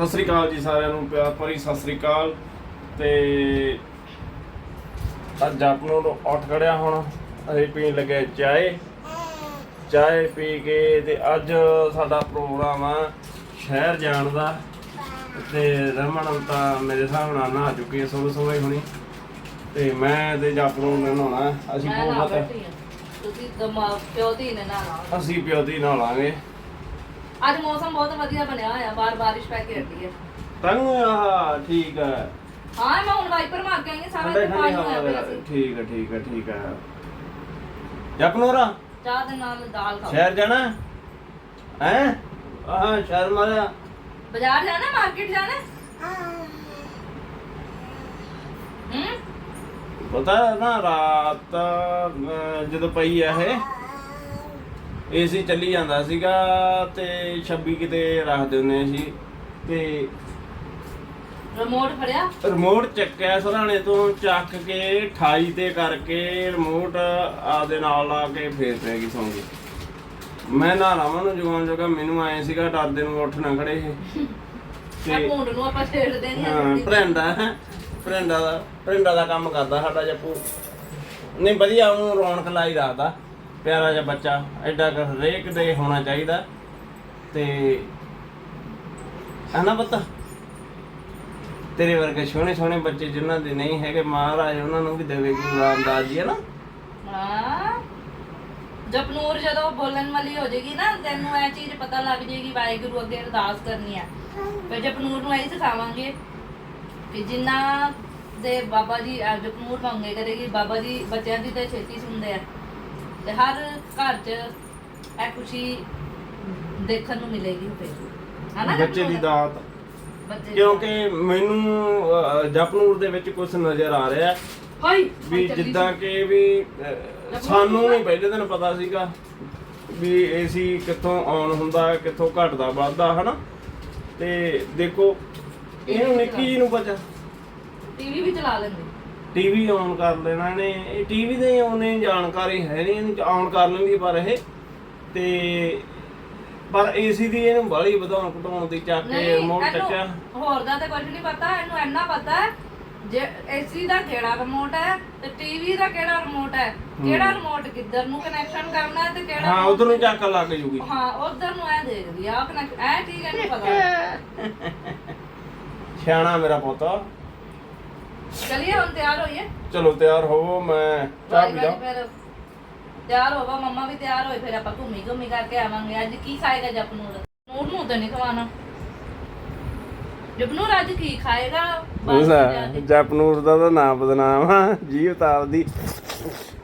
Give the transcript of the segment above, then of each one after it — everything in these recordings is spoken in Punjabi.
ਸਤਿ ਸ੍ਰੀ ਅਕਾਲ ਜੀ ਸਾਰਿਆਂ ਨੂੰ ਪਿਆਰ ਭਰੀ ਸਤਿ ਸ੍ਰੀ ਅਕਾਲ। ਤੇ ਅੱਜ ਆਪ ਨੂੰ ਉੱਠ ਖੜਿਆ ਹੁਣ ਅਸੀਂ ਪੀਣ ਲੱਗੇ ਚਾਏ। ਚਾਏ ਪੀ ਕੇ ਤੇ ਅੱਜ ਸਾਡਾ ਪ੍ਰੋਗਰਾਮ ਆ ਸ਼ਹਿਰ ਜਾਣ ਦਾ। ਤੇ ਰਮਨ ਤਾਂ ਮੇਰੇ ਹਿਸਾਬ ਨਾਲ ਨਹਾ ਚੁੱਕੀ ਹੈ ਸਵੇਰੇ ਸਵੇਰੇ ਹੁਣੀ। ਤੇ ਮੈਂ ਤੇ ਜਪ ਨੂੰ ਨਹਾਉਣਾ ਅਸੀਂ ਬਹੁਤ ਤੁਸੀਂ ਦਿਮਾਗ ਪਿਓ ਨੇ ਨਾ ਅਸੀਂ ਪਿਓਦੀ ਨਹਾਲਾਂਗੇ ਅੱਜ ਮੌਸਮ ਬਹੁਤ ਵਧੀਆ ਬਣਿਆ ਹੋਇਆ ਬਾਹਰ ਬਾਰਿਸ਼ ਪੈ ਕੇ ਹਟੀ ਹੈ ਤੰਗ ਆ ਠੀਕ ਹੈ ਹਾਂ ਮੈਂ ਹੁਣ ਵਾਈਪਰ ਮਾਰ ਕੇ ਆਈ ਹਾਂ ਸਾਰਾ ਠੰਡੇ ਪਾਣੀ ਹੋਇਆ ਪਿਆ ਹਵਾ ਸੀ। ਠੀਕ ਹੈ ਠੀਕ ਹੈ ਠੀਕ ਹੈ ਜਪਨੂਰਾ ਚਾਹ ਦੇ ਨਾਲ ਦਾਲ ਖਾਓ ਸ਼ਹਿਰ ਜਾਣਾ? ਹੈ? ਆਹ ਸ਼ਹਿਰ ਮਾਰਿਆ ਬਾਜ਼ਾਰ ਜਾਣਾ ਮਾਰਕੀਟ ਜਾਣਾ? ਹੂੰ ਪਤਾ ਹੈ ਨਾ ਰਾਤ ਅਹ, ਜਦੋਂ ਪਈ ਆ ਇਹ। ਏਸੀ ਚੱਲੀ ਜਾਂਦਾ ਸੀਗਾ ਤੇ 26 ਕਿਤੇ ਰੱਖ ਦਿੰਦੇ ਸੀ ਤੇ ਰਿਮੋਟ ਫੜਿਆ? ਰਿਮੋਟ ਚੱਕਿਆ ਸਰਾਣੇ ਤੋਂ ਚੱਕ ਕੇ 28 ਤੇ ਕਰਕੇ ਰਿਮੋਟ ਆਪਦੇ ਨਾਲ ਲਾ ਕੇ ਫੇਰ ਪੈ ਗਈ ਸੌਂ ਗਈ। ਮੈਂ ਨਾ ਰਾਵਾਂ ਨੂੰ ਜਵਾਨ ਜੋਗਾ ਮੈਨੂੰ ਆਏ ਸੀਗਾ ਡਰਦੇ ਨੂੰ ਉੱਠ ਨਾ ਖੜੇ ਇਹ। ਮੈਂ ਭੂੰਡ ਨੂੰ ਆਪਾਂ ਛੇੜਦੇ ਨਹੀਂ ਹਾਂ ਭਰਿੰਦਾ ਭਰਿੰਦਾ ਦਾ ਭਰਿੰਦਾ ਦਾ ਕੰਮ ਕਰਦਾ ਸਾਡਾ ਜੱਪੂ। ਨਹੀਂ ਵਧੀਆ ਉਹਨੂੰ ਰੌਣਕ ਲਾਈ ਰੱਖਦਾ। ਪਿਆਰਾ ਜਿਹਾ ਬੱਚਾ, ਐਡਾ ਕੁ ਹਰੇਕ ਦੇ ਹੋਣਾ ਚਾਹੀਦਾ। ਤੇ ਹਨਾ ਪਤਾ? ਤੇਰੇ ਵਰਗੇ ਸੋਹਣੇ ਸੋਹਣੇ ਬੱਚੇ ਜਿਨ੍ਹਾਂ ਦੇ ਨਹੀਂ ਹੈਗੇ, ਮਹਾਰਾਜ ਉਹਨਾਂ ਨੂੰ ਵੀ ਦੇਵੇ ਗੁਰੂ ਰਾਮਦਾਸ ਜੀ, ਹੈ ਨਾ? ਹਾਂ। ਜਪਨੂਰ ਜਦੋਂ ਬੋਲਣ ਵਾਲੀ ਹੋ ਜਾਏਗੀ ਨਾ, ਤੈਨੂੰ ਇਹ ਚੀਜ਼ ਪਤਾ ਲੱਗ ਜਾਏਗੀ, ਵਾਹਿਗੁਰੂ ਅੱਗੇ ਅਰਦਾਸ ਕਰਨੀ ਆ। ਫਿਰ ਜਪਨੂਰ ਨੂੰ ਇਹ ਸਿਖਾਵਾਂਗੇ ਕਿ ਜਿੰਨਾ ਦੇ ਬਾਬਾ ਜੀ, ਅਹ ਜਪਨੂਰ ਮੰਗੇ ਕਰੇਗੀ, ਬਾਬਾ ਜੀ ਬੱਚਿਆਂ ਦੀ ਤਾਂ ਛੇਤੀ ਸੁਣਦੇ ਆ। ਤੇ ਹਰ ਘਰ 'ਚ ਇਹ ਖੁਸ਼ੀ ਦੇਖਣ ਨੂੰ ਮਿਲੇਗੀ ਫਿਰ। ਹਨਾ ਬੱਚੇ ਦੀ? ਦਾਤ। ਬੱਚੇ ਦੀ ਕਿਉਂਕਿ ਮੈਨੂੰ ਅਹ, ਜਪਨੂਰ ਦੇ ਵਿੱਚ ਕੁਝ ਨਜ਼ਰ ਆ ਰਿਹਾ। ਹਾਈ ਵੀ ਜਿੱਦਾਂ ਕਿ ਵੀ ਅਹ, ਸਾਨੂੰ ਨਹੀਂ ਪਹਿਲੇ ਦਿਨ ਪਤਾ ਸੀਗਾ ਵੀ ਏਸੀ ਕਿੱਥੋਂ ਆਨ ਹੁੰਦਾ ਕਿੱਥੋਂ ਘਟਦਾ ਵੱਧਦਾ ਹਨਾ? ਤੇ ਦੇਖੋ ਇਹਨੂੰ ਨਿੱਕੀ ਜੀ ਨੂੰ ਪਤਾ ਟੀਵੀ ਵੀ ਚਲਾ ਲੈਂਦੇ ਟੀਵੀ ਆਨ ਕਰ ਲੈਣਾ ਨੇ ਇਹ ਟੀਵੀ ਦੇ ਆਉਣੇ ਜਾਣਕਾਰੀ ਹੈ ਨਹੀਂ ਇਹਨੂੰ ਆਨ ਕਰ ਲੈਂਦੀ ਪਰ ਇਹ। ਤੇ ਪਰ ਏਸੀ ਦੀ ਇਹਨੂੰ ਬਾਹਲੀ ਵਧਾਉਣ ਘਟਾਉਣ ਦੀ ਚੱਕ ਕੇ ਰਿਮੋਟ ਇਹਨੂੰ ਹੋਰ ਦਾ ਤਾਂ ਕੁਝ ਨਹੀਂ ਪਤਾ ਇਹਨੂੰ ਇੰਨਾ ਪਤਾ ਹੈ ਜੇ ਏਸੀ ਦਾ ਕਿਹੜਾ ਰਿਮੋਟ ਹੈ ਤੇ ਟੀਵੀ ਦਾ ਕਿਹੜਾ ਰਿਮੋਟ ਹੈ ਕਿਹੜਾ ਰਿਮੋਟ ਕਿੱਧਰ ਨੂੰ ਕਨੈਕਸ਼ਨ ਕਰਨਾ ਹੈ ਤੇ ਕਿਹੜਾ ਹਾਂ ਉਧਰ ਨੂੰ ਚੱਕ ਲੱਗ ਜੂਗੀ। ਹਾਂ ਉਧਰ ਨੂੰ ਐ ਦੇਖਦੀ ਆ ਕਨੈਕਟ ਐ ਠੀਕ ਹੈ ਨਹੀਂ ਪਤਾ। ਸਿਆਣਾ ਮੇਰਾ ਪੁੱਤ। ਚਲਿਏ ਹੁਣ ਤਿਆਰ ਹੋਈਏ? ਚਲੋ ਤਿਆਰ ਹੋਵੋ ਮੈਂ ਚਾਹ ਪੀ ਲਾਂ। ਫਿਰ ਤਿਆਰ ਹੋਵਾ ਮੰਮਾ ਵੀ ਤਿਆਰ ਹੋਏ ਫਿਰ ਆਪਾਂ ਘੁੰਮੀ ਘੁੰਮੀ ਕਰਕੇ ਆਵਾਂਗੇ। ਅੱਜ ਕੀ ਖਾਏਗਾ ਜਪਨੂਰ? ਨੂਰ ਨੂੰ ਤਾਂ ਨਹੀਂ ਖਵਾਣਾ ਜਪਨੂਰ ਅੱਜ ਕੀ ਖਾਏਗਾ। ਜਪਨੂਰ ਦਾ ਤਾਂ ਨਾਮ ਬਦਨਾਮ ਆ। ਜੀ ਉਤਾਰਦੀ।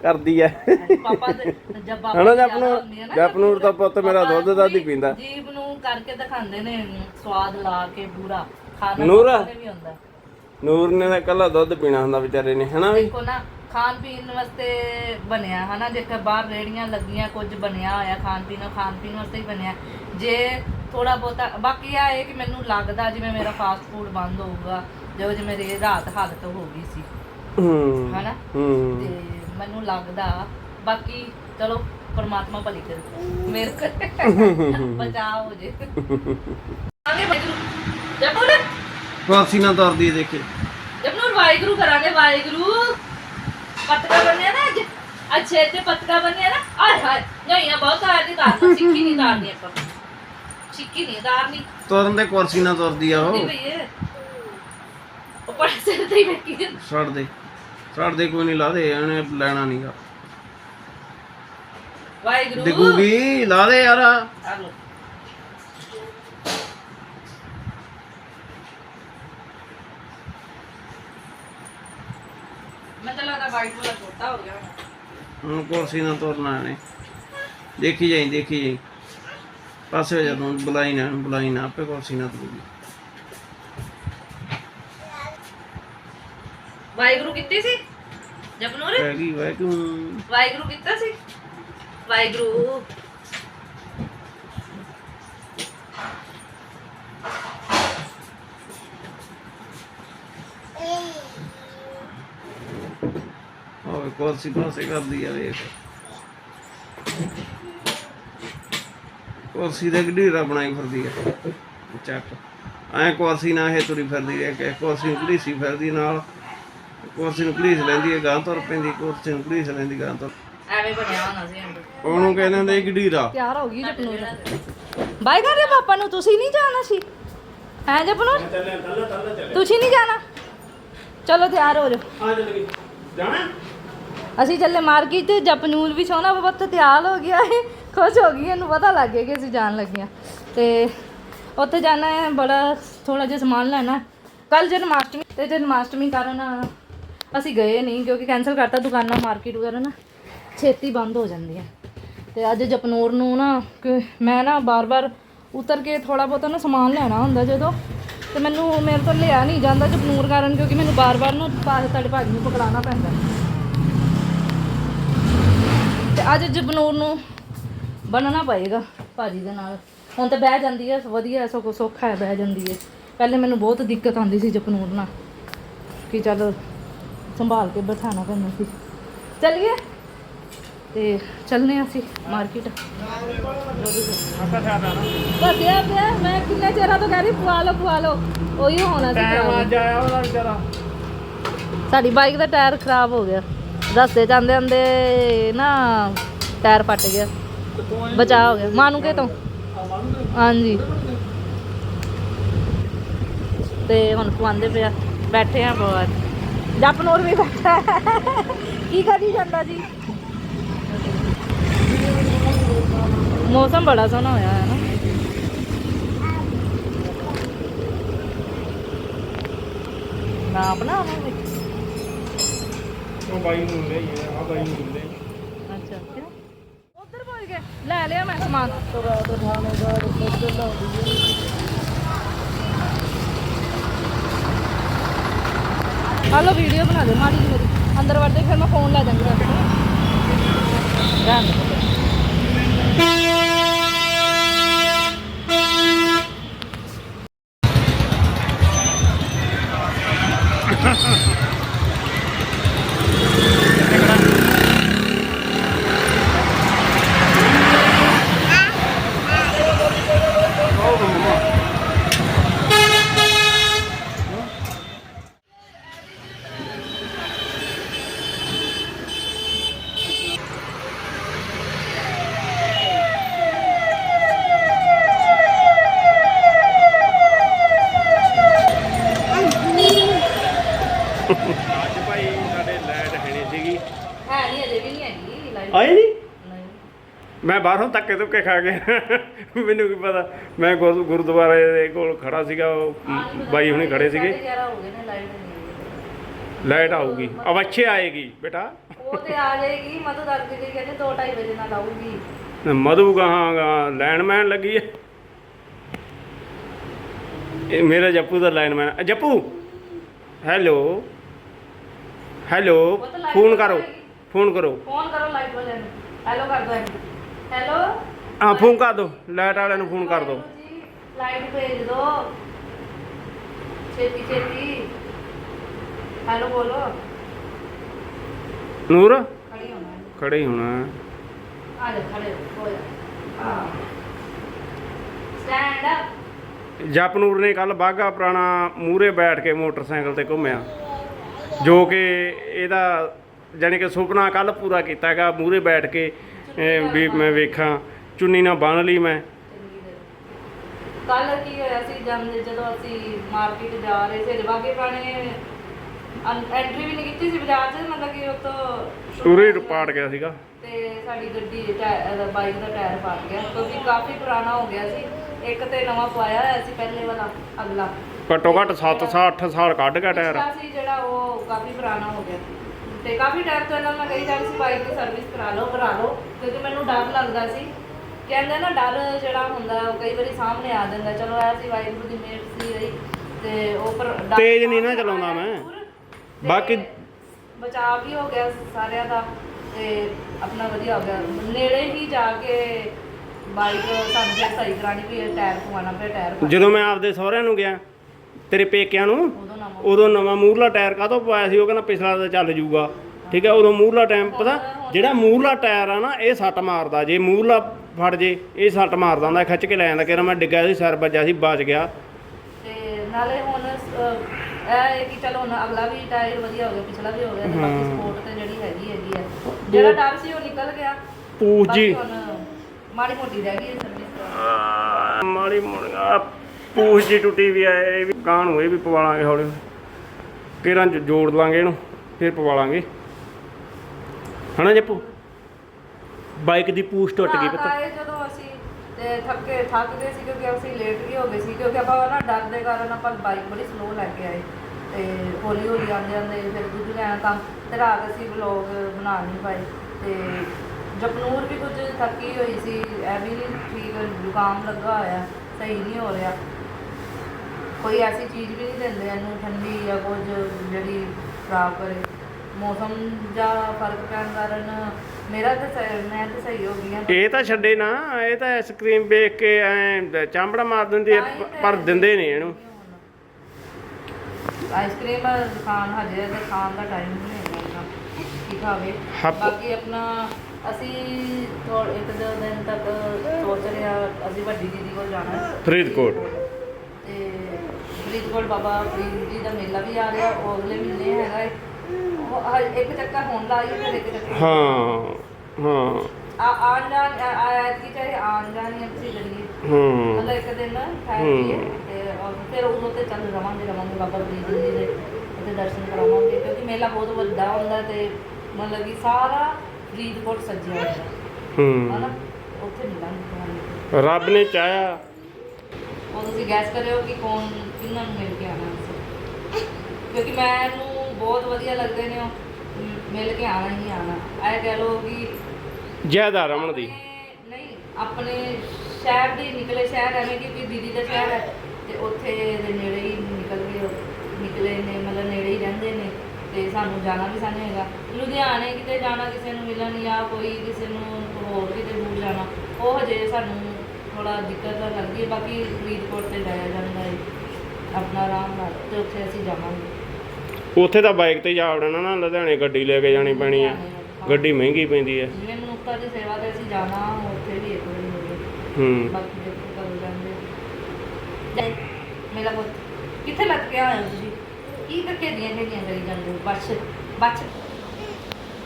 ਕਰਦੀ ਐ। ਪਾਪਾ ਤੇ ਜਬ ਪਾਪਾ ਜ਼ਿਆਦਾ ਜਪਨੂਰ? ਜਪਨੂਰ ਦਾ ਪੁੱਤ ਮੇਰਾ ਦੁੱਧ ਦਾ ਹੀ ਪੂਰੀ ਪੀਂਦਾ। ਜੀਭ ਨੂੰ ਕਰਕੇ ਦਿਖਾਉਂਦੇ ਨੇ ਸਵਾਦ ਲਾ ਕੇ ਪੂਰਾ। ਖਾਣਾ ਨੂਰ? ਵੀ ਹੁੰਦਾ। ਨੂਰ ਨੇ ਤਾਂ ਕੱਲਾ ਦੁੱਧ ਪੀਣਾ ਹੁੰਦਾ ਵਿਚਾਰੇ ਨੇ ਹਨਾ ਵੀ? ਦੇਖੋ ਨਾ ਖਾਣ ਪੀਣ ਵਾਸਤੇ ਬਣਿਆ ਹਨਾ ਜੇਕਰ ਬਾਹਰ ਰੇੜੀਆਂ ਲੱਗੀਆਂ ਕੁਝ ਬਣਿਆ ਹੋਇਆ ਖਾਣ ਪੀਣ ਨੂੰ ਖਾਣ ਪੀਣ ਵਾਸਤੇ ਹੀ ਬਣਿਆ। ਜੇ ਥੋੜਾ ਬਹੁਤਾ ਬਾਕੀ ਆ ਇਹ ਕਿ ਮੈਨੂੰ ਲੱਗਦਾ ਜਿਵੇਂ ਮੇਰਾ ਫਾਸਟ ਫੂਡ ਬੰਦ ਹੋਊਗਾ ਜੋ ਜਿਵੇਂ ਮੇਰੀ ਰਾਤ ਹਾਲਤ ਹੋ ਗਈ ਸੀ। ਹੂੰ ਹਨਾ? ਹੂੰ। ਤੇ ਮੈਨੂੰ ਲੱਗਦਾ ਬਾਕੀ ਚਲੋ ਪਰਮਾਤਮਾ ਭਲੀ ਕਰੇ। ਮੇਰੇ ਕੋਲ ਬਚਾਅ ਹੋ ਜੇ। ਆਗੇ ਵਾਸੀ ਨਾ ਤੁਰਦੀ ਦੇਖੇ ਜਪਨੂਰ ਵਾਹਿਗੁਰੂ ਕਰਾਂਗੇ ਵਾਹਿਗੁਰੂ। ਪਤਕਾ ਬਣਿਆ ਨਾ ਅੱਜ। ਅੱਛੇ ਤੇ ਪਤਕਾ ਬਣਿਆ ਨਾ। ਆਏ ਹਾਏ ਨਹੀਂ ਆ ਬਹੁਤ ਆਇਆ ਦੀ ਦਾਰ ਸਿੱਖੀ ਨਹੀਂ ਦਾਰਨੀ ਆਪਾਂ। ਸਿੱਖੀ ਨਹੀਂ ਦਾਰਨੀ ਤੁਰਨ ਦੇ ਕੁਰਸੀ ਨਾ ਤੁਰਦੀ ਆ ਉਹ ਉੱਪਰ ਸਿਰ ਤੇ ਹੀ ਬੈਠੀ ਛੱਡ ਦੇ। ਛੱਡ ਦੇ ਕੋਈ ਨਹੀਂ ਲਾ ਦੇ ਇਹਨੇ ਲੈਣਾ ਨਹੀਂਗਾ ਵਾਹਿਗੁਰੂ। ਦਿਖੂਗੀ ਲਾ ਦੇ ਯਾਰ। ਆ ਲਓ ਮੈਂ ਤਾਂ ਲੱਗਦਾ ਹੋ ਗਿਆ ਹੁਣ। ਕੁਰਸੀ ਨਾ ਤੁਰਨਾ ਇਹਨੇ ਦੇਖੀ ਜਾਈ ਦੇਖੀ ਜਾਈ। ਪਾਸੇ ਹੋ ਜਾ ਤੂੰ ਬੁਲਾਈ ਨਾ ਬੁਲਾਈ ਨਾ ਆਪੇ ਕੁਰਸੀ ਨਾ ਤੁਰੂਗੀ। ਵਾਹਿਗੁਰੂ ਕੀਤੀ ਸੀ? ਜਪਨੂਰ? ਪੈ ਗਈ ਵਾਹਿਗੁਰੂ ਕੀਤਾ ਸੀ? ਵਾਹਿਗੁਰੂ। ਹੋਵੇ ਕੁਰਸੀ ਕਰਦੀ ਆ ਵੇਖ ਕੁਰਸੀ ਦੇ ਗਢੀਰਾ ਬਣਾਈ ਫਿਰਦੀ ਆ ਚੱਕ ਐ ਕੁਰਸੀ ਨਾਲ ਇਹ ਤੁਰੀ ਫਿਰਦੀ ਹੈ ਕਿ ਕੁਰਸੀ ਨੂੰ ਘੜੀਸੀ ਫਿਰਦੀ ਨਾਲ ਕੁਰਸੀ ਨੂੰ ਘੜੀਸ ਲੈਂਦੀ ਹੈ ਗਾਂ ਤੁਰ ਪੈਂਦੀ ਕੁਰਸੀ ਨੂੰ ਘੜੀਸ ਲੈਂਦੀ ਗਾਂ ਤੁਰ ਐਵੇਂ ਬਣਿਆ ਹੋਣਾ ਸੀ ਉਹਨੂੰ ਕਹਿੰਦੇ ਹੁੰਦੇ ਸੀ ਤਿਆਰ ਹੋ ਗਈ ਜਪਨੂਰ ਬਾਈ ਕਰਦੇ ਪਾਪਾ ਨੂੰ ਤੁਸੀਂ ਨਹੀਂ ਜਾਣਾ ਸੀ ਹੈ ਜਪਨੂਰ ਤੁਸੀਂ ਨਹੀਂ ਜਾਣਾ ਚਲੋ ਤਿਆਰ ਹੋ ਜਾਓ ਆ ਜਾਣਾ ਅਸੀਂ ਚੱਲੇ ਮਾਰਕੀਟ ਤੇ ਜਪਨੂਰ ਵੀ ਸੋਹਣਾ ਬਹੁਤ ਤਿਆਰ ਹੋ ਗਿਆ ਹੈ, ਖੁਸ਼ ਹੋ ਗਈ, ਇਹਨੂੰ ਪਤਾ ਲੱਗ ਗਿਆ ਕਿ ਅਸੀਂ ਜਾਣ ਲੱਗੇ ਹਾਂ। ਤੇ ਉੱਥੇ ਜਾਣਾ ਹੈ, ਬੜਾ ਥੋੜਾ ਜਿਹਾ ਸਮਾਨ ਲੈਣਾ ਕੱਲ ਜਨਮਾਸ਼ਟਮੀ, ਤੇ ਜਨਮਾਸ਼ਟਮੀ ਕਾਰਨ ਅਸੀਂ ਗਏ ਨਹੀਂ, ਕਿਉਂਕਿ ਕੈਨਸਲ ਕਰਤਾ ਦੁਕਾਨਾਂ, ਮਾਰਕੀਟ ਵਗੈਰਾ ਨਾ, ਛੇਤੀ ਬੰਦ ਹੋ ਜਾਂਦੀਆਂ ਤੇ ਅੱਜ ਜਪਨੂਰ ਨੂੰ ਨਾ, ਕਿ ਮੈਂ ਨਾ ਬਾਰ-ਬਾਰ ਉਤਰ ਕੇ ਥੋੜਾ ਬਹੁਤਾ ਨਾ ਸਮਾਨ ਲੈਣਾ ਹੁੰਦਾ ਜਦੋਂ, ਤੇ ਮੈਨੂੰ, ਮੇਰੇ ਤੋਂ ਲਿਆ ਨਹੀਂ ਜਾਂਦਾ ਜਪਨੂਰ ਕਾਰਨ, ਕਿਉਂਕਿ ਮੈਨੂੰ ਬਾਰ-ਬਾਰ ਨਾ ਪਾ- ਤੁਹਾਡੇ ਭਾਜੀ ਨੂੰ ਪਕੜਾਉਣਾ ਪੈਂਦਾ ਤੇ ਅੱਜ ਜਪਨੂਰ ਨੂੰ ਬਣਨਾ ਪਏਗਾ ਭਾਜੀ ਦੇ ਨਾਲ। ਹੁਣ ਤਾਂ ਬਹਿ ਜਾਂਦੀ ਹੈ ਵਧੀਆ ਸਗੋਂ ਸੌਖਾ ਹੈ ਬਹਿ ਜਾਂਦੀ ਹੈ ਪਹਿਲੇ ਮੈਨੂੰ ਬਹੁਤ ਦਿੱਕਤ ਆਉਂਦੀ ਸੀ ਜਪਨੂਰ ਨਾਲ ਕਿ ਚੱਲ ਸੰਭਾਲ ਕੇ ਬਿਠਾਣਾ ਪੈਂਦਾ ਸੀ। ਚੱਲੀਏ ਤੇ ਚੱਲਨੇ ਅਸੀਂ ਮਾਰਕੀਟ। ਭੱਜਿਆ ਪਿਆ ਮੈਂ ਕਿੰਨੇ ਚਿਰਾਂ ਤੋਂ ਕਹਿ ਰਹੀ ਪਵਾ ਲਓ ਪਵਾ ਲਓ। ਉਹੀ ਹੋਣਾ ਸੀ ਉਹਦਾ ਵਿਚਾਰਾ। ਸਾਡੀ ਬਾਈਕ ਦਾ ਟਾਇਰ ਖਰਾਬ ਹੋ ਗਿਆ। ਰਸਤੇ ਜਾਂਦੇ ਜਾਂਦੇ ਨਾ ਟਾਇਰ ਫਟ ਗਿਆ। ਬਚਾ ਹੋ ਗਿਆ। ਮਾਨੂੰ ਤੋਂ। ਹਾਂਜੀ। ਤੇ ਹੁਣ ਪਵਾਉਂਦੇ ਪਿਆ, ਬੈਠੇ ਆ ਬਾਹਰ। ਜਪਨੋਰ ਵੀ ਬੈਠਾ। ਕੀ ਕਰੀ ਜਾਂਦਾ ਜੀ? ਮੌਸਮ ਬੜਾ ਸੋਹਣਾ ਹੋਇਆ ਹੈ ਨਾ। ਨਾ ਆਪਣਾ ਉਹਨਾਂ ਉਹ ਬਾਈ ਨੂੰ ਲੈ ਆ ਬਾਈ ਨੂੰ ਲੈ ਅੱਛਾ ਉਧਰ ਪਹੁੰਚ ਗਏ। ਲੈ ਲਿਆ ਮੈਂ ਸਮਾਨ। ਹਲੋ ਵੀਡੀਓ ਬਣਾ ਦੇ ਮਾੜੀ ਜਿਹੀ ਮੇਰੀ ਅੰਦਰ ਵੜਦੇ ਫਿਰ ਮੈਂ ਫੋਨ ਲੈ ਜਾਂਗੀ ਰੱਖ ਕੇ ਰਹਿਣ ਦੇ ਅੱਜ ਭਾਈ ਸਾਡੇ ਲਾਈਟ ਹੈਣੀ ਸੀਗੀ ਹੈ ਨਹੀਂ ਅਜੇ ਵੀ ਨਹੀਂ ਹੈਗੀ ਲਾਈਟ ਆਈ ਨਹੀਂ ਨਹੀਂ ਮੈਂ ਬਾਹਰੋਂ ਧੱਕੇ ਧੁੱਕੇ ਖਾ ਗਿਆ ਮੈਨੂੰ ਕੀ ਪਤਾ ਮੈਂ ਗੁਰ- ਗੁਰਦੁਆਰੇ ਦੇ ਕੋਲ ਖੜਾ ਸੀਗਾ ਉਹ ਬਾਈ ਹੁਣੇ ਖੜੇ ਸੀਗੇ। 11 ਹੋ ਗਏ ਨੇ ਲਾਈਟ ਲਾਈਟ ਆਊਗੀ ਅਵੱਛੇ ਆਏਗੀ ਬੇਟਾ। ਉਹ ਤੇ ਆ ਜਾਏਗੀ ਮਧੂ ਦੱਸ ਕੇ ਕਹਿੰਦੇ 2:30 ਵਜੇ ਨਾਲ ਆਊਗੀ। ਮਧੂ ਗਾਹਾਂ ਲੈਂਡਮੈਨ ਲੱਗੀ ਹੈ ਇਹ ਮੇਰਾ ਜੱਪੂ ਦਾ lineman Jappu hello hello phone ਕਰੋ ਫੋਨ ਕਰੋ। ਫੋਨ ਕਰੋ ਲਾਈਟ ਵਾਲਿਆਂ ਨੂੰ ਹੈਲੋ ਕਰ ਦੋ ਹੈਲੋ? ਹਾਂ ਫੋਨ ਕਰ ਦੋ। ਲਾਈਟ ਵਾਲਿਆਂ ਨੂੰ ਫੋਨ ਕਰ ਦੋ। ਲਾਈਟ ਭੇਜ ਦੋ। ਛੇਤੀ ਛੇਤੀ। ਹੈਲੋ ਬੋਲੋ। ਨੂਰ? ਖੜੀ ਹੋਣਾ। ਹੈ। ਖੜੇ ਹੀ ਹੋਣਾ। ਆ ਜਾ ਖੜੇ ਹੋ ਹੋ ਜਾ। ਸਟੈਂਡ ਅਪ ਜਪਨੂਰ ਨੇ ਕੱਲ ਬਾਗਾ ਪੁਰਾਣਾ ਮੂਰੇ ਬੈਠ ਕੇ ਮੋਟਰਸਾਈਕਲ ਤੇ ਘੁੰਮਿਆ। ਜੋ ਕਿ ਇਹਦਾ ਜਾਣੀ ਕਿ ਸੁਪਨਾ ਕੱਲ ਪੂਰਾ ਕੀਤਾ ਹੈਗਾ ਮੂਰੇ ਬੈਠ ਕੇ ਅਹ, ਵੀ ਮੈਂ ਵੇਖਾਂ ਚੁੰਨੀ ਨਾਲ ਬੰਨ ਲਈ ਮੈਂ। ਕੱਲ ਕੀ ਹੋਇਆ ਸੀ ਜਾਂਦੇ ਜਦੋਂ ਅਸੀਂ ਮਾਰਕੀਟ ਜਾ ਰਹੇ ਸੀ ਜਵਾਗੇ ਪਾਣੇ ਐਂਟਰੀ ਵੀ ਨਹੀਂ ਕੀਤੀ ਸੀ ਬਾਜ਼ਾਰ 'ਚ ਮਤਲਬ ਕਿ ਉਹ ਤੋਂ ਪੂਰੇ ਪਾੜ ਗਿਆ ਸੀਗਾ। ਤੇ ਸਾਡੀ ਗੱਡੀ ਬਾਈਕ ਦਾ ਟਾਇਰ ਫਟ ਗਿਆ ਕਿਉਂਕਿ ਕਾਫੀ ਪੁਰਾਣਾ ਹੋ ਗਿਆ ਸੀ। ਇੱਕ ਤੇ ਨਵਾਂ ਪਵਾਇਆ ਹੋਇਆ ਸੀ ਪਹਿਲੇ ਵਾਲਾ ਅਗਲਾ। ਘੱਟੋ ਘੱਟ 7 ਸਾਲ 8 ਸਾਲ ਕੱਢ ਗਿਆ ਟਾਇਰ। ਸੀ ਜਿਹੜਾ ਉਹ ਕਾਫੀ ਪੁਰਾਣਾ ਹੋ ਗਿਆ ਤੇ ਕਾਫੀ ਟਾਈਮ ਤੋਂ ਇਹਨਾਂ ਨੂੰ ਮੈਂ ਜਾਂਦੀ ਸੀ ਬਾਈਕ ਦੀ ਸਰਵਿਸ ਕਰਾ ਲਓ ਕਰਾ ਲਓ ਕਿਉਂਕਿ ਮੈਨੂੰ ਡਰ ਲੱਗਦਾ ਸੀ। ਕਹਿੰਦੇ ਨਾ ਡਰ ਜਿਹੜਾ ਹੁੰਦਾ ਉਹ ਕਈ ਵਾਰੀ ਸਾਹਮਣੇ ਆ ਜਾਂਦਾ। ਚਲੋ ਐ ਸੀ ਵਾਹਿਗੁਰੂ ਦੀ ਮਿਹਰ ਸੀ ਰਹੀ ਤੇ ਉਹ ਪਰ ਡਰ ਤੇਜ਼ ਨਹੀਂ ਨਾ ਚਲਾਉਂਦਾ ਮੈਂ। ਤੇ ਬਾਕੀ- ਬਚਾਅ ਵੀ ਹੋ ਗਿਆ ਸਾਰਿਆਂ ਦਾ ਤੇ ਆਪਣਾ ਵਧੀਆ ਹੋ ਗਿਆ। ਨੇੜੇ ਹੀ ਜਾ ਕੇ ਬਾਈਕ ਸਾਨੂੰ ਸਹੀ ਕਰਾਣੀ ਵੀ ਟਾਇਰ ਪਵਾਉਣਾ ਪਿਆ ਟਾਇਰ ਪਾ- ਜਦੋਂ ਮੈਂ ਆਪਦੇ ਸਹੁਰਿਆਂ ਨੂੰ ਗਿਆ ਤੇਰੇ ਪੇਕਿਆਂ ਨੂੰ? ਉਦੋਂ ਨਵਾਂ ਮੂਰਲਾ ਟਾਇਰ ਕਾਹਤੋਂ ਪਵਾਇਆ ਸੀ? ਉਹ ਕਹਿੰਦਾ ਪਿਛਲਾ ਤਾਂ ਚੱਲ ਜੂਗਾ ਠੀਕ ਹੈ ਉਦੋਂ ਮੂਰਲਾ ਟਾਈਮ ਪਤਾ ਜਿਹੜਾ ਮੂਰਲਾ ਟਾਇਰ ਆ ਨਾ ਇਹ ਸੱਟ ਮਾਰਦਾ। ਜੇ ਮੂਰਲਾ ਫੜ ਜੇ ਇਹ ਸੱਟ ਮਾਰਦਾ ਹੁੰਦਾ ਖਿੱਚ ਕੇ ਲੈ ਜਾਂਦਾ। ਕਿ ਮੈਂ ਡਿੱਗਾ ਸੀ ਸਿਰ ਵੱਜਾ ਸੀ ਬਚ ਗਿਆ। ਤੇ ਨਾਲੇ ਹੁਣ ਇਹ ਹੈ ਕਿ ਚਲੋ ਹੁਣ ਅਗਲਾ ਵੀ ਟਾਇਰ ਵਧੀਆ ਹੋ ਗਿਆ ਪਿਛਲਾ ਵੀ ਹੋ ਗਿਆ ਤੇ ਬਾਕੀ। ਸਪੋਰਟ ਤੇ ਜਿਹੜੀ ਹੈਗੀ ਹੈਗੀ ਹੈ। ਜਿਹੜਾ ਡਰ ਸੀ ਉਹ ਨਿਕਲ ਗਿਆ। ਪੂਜ। ਮਾੜੀ ਮੋਟੀ ਰਹਿ ਗਈ ਸਰਵਿਸ ਆ, ਮਾੜੀ ਮੁਰਗਾ ਪੂਛ ਜੀ ਟੁੱਟੀ ਵੀ ਆ ਇਹ ਵੀ ਕਾਂ ਨੂੰ ਇਹ ਵੀ ਪਵਾਲਾਂਗੇ ਹੌਲੀ। ਕਿਰਾਂ ਜੋੜ ਲਾਂਗੇ ਇਹਨੂੰ ਫਿਰ ਪਵਾਲਾਂਗੇ। ਹਨਾ ਜੱਪੂ? ਬਾਈਕ ਦੀ ਪੂਛ ਟੁੱਟ ਗਈ ਪਤਾ। ਆਏ ਜਦੋਂ ਅਸੀਂ ਤੇ ਥੱਕੇ ਥੱਕ ਗਏ ਸੀ ਕਿਉਂਕਿ ਅਸੀਂ ਲੇਟ ਵੀ ਹੋ ਗਏ ਸੀ ਕਿਉਂਕਿ ਆਪਾਂ ਨਾ ਡਰ ਦੇ ਕਾਰਨ ਆਪਾਂ ਬਾਈਕ ਬੜੀ ਸਲੋ ਲੈ ਕੇ ਆਏ। ਤੇ ਹੌਲੀ ਹੌਲੀ ਆਉਂਦੇ ਆਉਂਦੇ ਫਿਰ ਦੁੱਧ ਲੈਣ ਕੰਮ ਤੇ ਰਾਤ ਅਸੀਂ ਵਲੌਗ ਬਣਾ ਨਹੀਂ ਪਾਏ। ਤੇ ਜਪਨੂਰ ਵੀ ਕੁਝ ਥੱਕੀ ਹੋਈ ਸੀ ਇਹ ਵੀ ਨਹੀਂ ਠੀਕ ਜ਼ੁਕਾਮ ਲੱਗਾ ਹੋਇਆ ਸਹੀ ਨਹੀਂ ਹੋ ਰਿਹਾ। ਕੋਈ ਐਸੀ ਚੀਜ਼ ਵੀ ਨਹੀਂ ਦਿੰਦੇ ਇਹਨੂੰ ਠੰਡੀ ਜਾਂ ਕੁਝ ਜਿਹੜੀ ਖਰਾਬ ਕਰੇ। ਮੌਸਮ ਜਾਂ ਫ਼ਰਕ ਪੈਣ ਕਾਰਨ ਮੇਰਾ ਤਾਂ ਸਹੀ- ਮੈਂ ਤਾਂ ਸਹੀ ਹੋ ਗਈ ਹਾਂ। ਇਹ ਤਾਂ ਛੱਡੇ ਨਾ ਇਹ ਤਾਂ ਆਈਸਕ੍ਰੀਮ ਵੇਖ ਕੇ ਐ ਚਾਂਬੜਾ ਮਾਰ ਦਿੰਦੀ ਪਰ ਦਿੰਦੇ ਨਹੀਂ ਇਹਨੂੰ। ਆਈਸਕ੍ਰੀਮ ਖਾਣ ਹਜੇ ਤੇ ਖਾਣ ਦਾ ਟਾਈਮ ਨਹੀਂ ਹੈਗਾ ਇੰਨਾ। ਕੀ ਖਾਵੇ? ਹੱਪ- ਬਾਕੀ ਆਪਣਾ ਅਸੀਂ ਥੋੜ ਇੱਕ ਦੋ ਦਿਨ ਤੱਕ ਸੋਚ ਰਹੇ ਅਸੀਂ ਵੱਡੀ ਦੀਦੀ ਕੋਲ ਜਾਣਾ। ਹੈ। ਫਰੀਦਕੋਟ। ਫਰੀਦਕੋਟ ਬਾਬਾ ਫਰੀਦ ਜੀ ਦਾ ਮੇਲਾ ਵੀ ਆ ਰਿਹਾ ਉਹ ਅਗਲੇ ਮਹੀਨੇ ਹੈਗਾ ਹੈ। ਉਹ ਹ- ਇੱਕ ਚੱਕਰ ਹੁਣ ਲਾਈ ਫਿਰ ਇੱਕ ਚੱਕਰ ਹਾਂ ਹਾਂ। ਆ ਆਣ ਜਾਣ ਆਇਤ ਕੀ ਚਾਹੇ ਆਣ ਜਾਣ ਹੀ ਅਸੀਂ ਕਰੀਏ। ਹੂੰ। ਮਤਲਬ ਇੱਕ ਦਿਨ ਠਹਿਰੀਏ ਤੇ ਔਰ ਫਿਰ ਉਦੋਂ ਤੇ ਚੱਲ ਰਵਾਂਗੇ ਰਵਾਂਗੇ ਬਾਬਾ ਫਰੀਦ ਜੀ ਦੇ ਉੱਥੇ ਦਰਸ਼ਨ ਕਰਾਵਾਂਗੇ ਕਿਉਂਕਿ ਮੇਲਾ ਬਹੁਤ ਵੱਡਾ ਹੁੰਦਾ ਤੇ ਮਤਲਬ ਕਿ ਸਾਰਾ ਫਰੀਦਕੋਟ ਸੱਜਿਆ ਹੁੰਦਾ ਹਨਾ? ਹੂੰ ਉੱਥੇ ਮਿਲਾਂਗੇ। ਰੱਬ ਨੇ ਚਾਹਿਆ। ਉਹ ਤੁਸੀਂ ਗੈਸ ਕਰਿਓ ਕਿ ਕੌਣ ਕਿੰਨਾਂ ਨੂੰ ਮਿਲ ਕੇ ਆਣਾ ਸੀ। ਕਿਉਂਕਿ ਮੈਨੂੰ ਬਹੁਤ ਵਧੀਆ ਲੱਗਦੇ ਨੇ ਉਹ ਮ- ਮਿਲ ਕੇ ਆਣਾ ਹੀ ਆਣਾ ਐ ਕਹਿ ਲਓ ਕਿ ਜੈਦਾ ਰਮਨ ਦੀ। ਆਪਣੇ- ਨਹੀਂ ਆਪਣੇ ਸ਼ਹਿਰ ਦੇ ਨਿਕਲੇ ਸ਼ਹਿਰ ਐਵੇਂ ਕਿ ਵੀ ਦੀਦੀ ਦਾ ਸ਼ਹਿਰ ਹੈ ਤੇ ਉੱਥੇ ਦੇ ਨੇੜੇ ਹੀ ਨਿਕਲ ਗਏ ਉਹ। ਨਿਕਲੇ ਨੇ ਮਤਲਬ ਨੇੜੇ ਹੀ ਰਹਿੰਦੇ ਨੇ ਤੇ ਸਾਨੂੰ ਜਾਣਾ ਵੀ ਸਾਨੂੰ ਹੈਗਾ। ਲੁਧਿਆਣੇ ਕਿਤੇ ਜਾਣਾ ਕਿਸੇ ਨੂੰ ਮਿਲਣ ਜਾਂ ਕੋਈ ਕਿਸੇ ਨੂੰ ਹੋਰ ਕਿਤੇ ਦੂਰ ਜਾਣਾ ਉਹ ਹਜੇ ਸਾਨੂੰ ਥੋੜਾ ਦਿੱਕਤ ਤਾਂ ਲੱਗਦੀ ਹੈ ਬਾਕੀ ਫਰੀਦਕੋਟ ਤੇ ਜਾਇਆ ਜਾਂਦਾ ਹੈ। ਆਪਣਾ ਆਰਾਮ ਨਾਲ ਤੇ ਉੱਥੇ ਅਸੀਂ ਜਾਵਾਂਗੇ। ਉੱਥੇ ਤਾਂ ਬਾਈਕ ਤੇ ਜਾ ਵੜਨਾ ਨਾ ਲੁਧਿਆਣੇ ਗੱਡੀ ਲੈ ਕੇ ਜਾਣੀ ਪੈਣੀ ਆ। ਗੱਡੀ ਮਹਿੰਗੀ ਪੈਂਦੀ ਹੈ ਜਿਵੇਂ ਮਨੁੱਖਤਾ ਦੀ ਸੇਵਾ ਤੇ ਅਸੀਂ ਜਾਣਾ ਉੱਥੇ ਵੀ ਇੱਕ ਵਾਰੀ ਹੋ ਗਿਆ ਹੂੰ। ਬਾਕੀ ਦੇਖੋ ਕਦੋਂ ਜਾਂਦੇ। ਜੈ ਮੇਰਾ ਪੁੱਤ ਕਿੱਥੇ ਲੱਗ ਕੇ ਆਏ ਹੋ ਤੁਸੀਂ? ਕੀ ਕਰਕੇ ਦੀਆਂ ਜਿਹੜੀਆਂ ਕਰੀ ਜਾਂਦੇ ਹੋ ਬੱਚ ਬੱਚ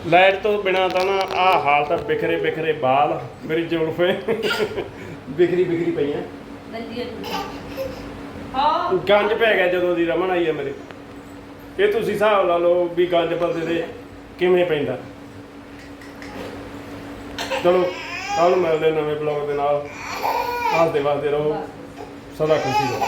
ਲਾਈਟ ਤੋਂ ਬਿਨਾ ਤਾਂ ਨਾ ਆ ਹਾਲ ਤਾਂ ਬਿਖਰੇ ਬਿਖਰੇ ਬਾਲ ਮੇਰੀ ਜ਼ੁਲਫੇ ਬਿਖਰੀ ਬਿਖਰੀ ਪਈਆਂ ਨੰਦੀਆਂ ਹਾਂ। ਗੰਜ ਪੈ ਗਿਆ ਜਦੋਂ ਦੀ ਰਮਨ ਆਈ ਹੈ ਮੇਰੇ। ਇਹ ਤੁਸੀਂ ਹਿਸਾਬ ਲਾ ਲਓ ਵੀ ਗੰਜ ਬੰਦੇ ਦੇ ਕਿਵੇਂ ਪੈਂਦਾ। ਚਲੋ ਕੱਲ ਮਿਲਦੇ ਨਵੇਂ ਬਲੌਗ ਦੇ ਨਾਲ। ਹੱਸਦੇ ਵਸਦੇ ਰਹੋ। ਸਦਾ ਖੁਸ਼ੀ ਰਹੋ।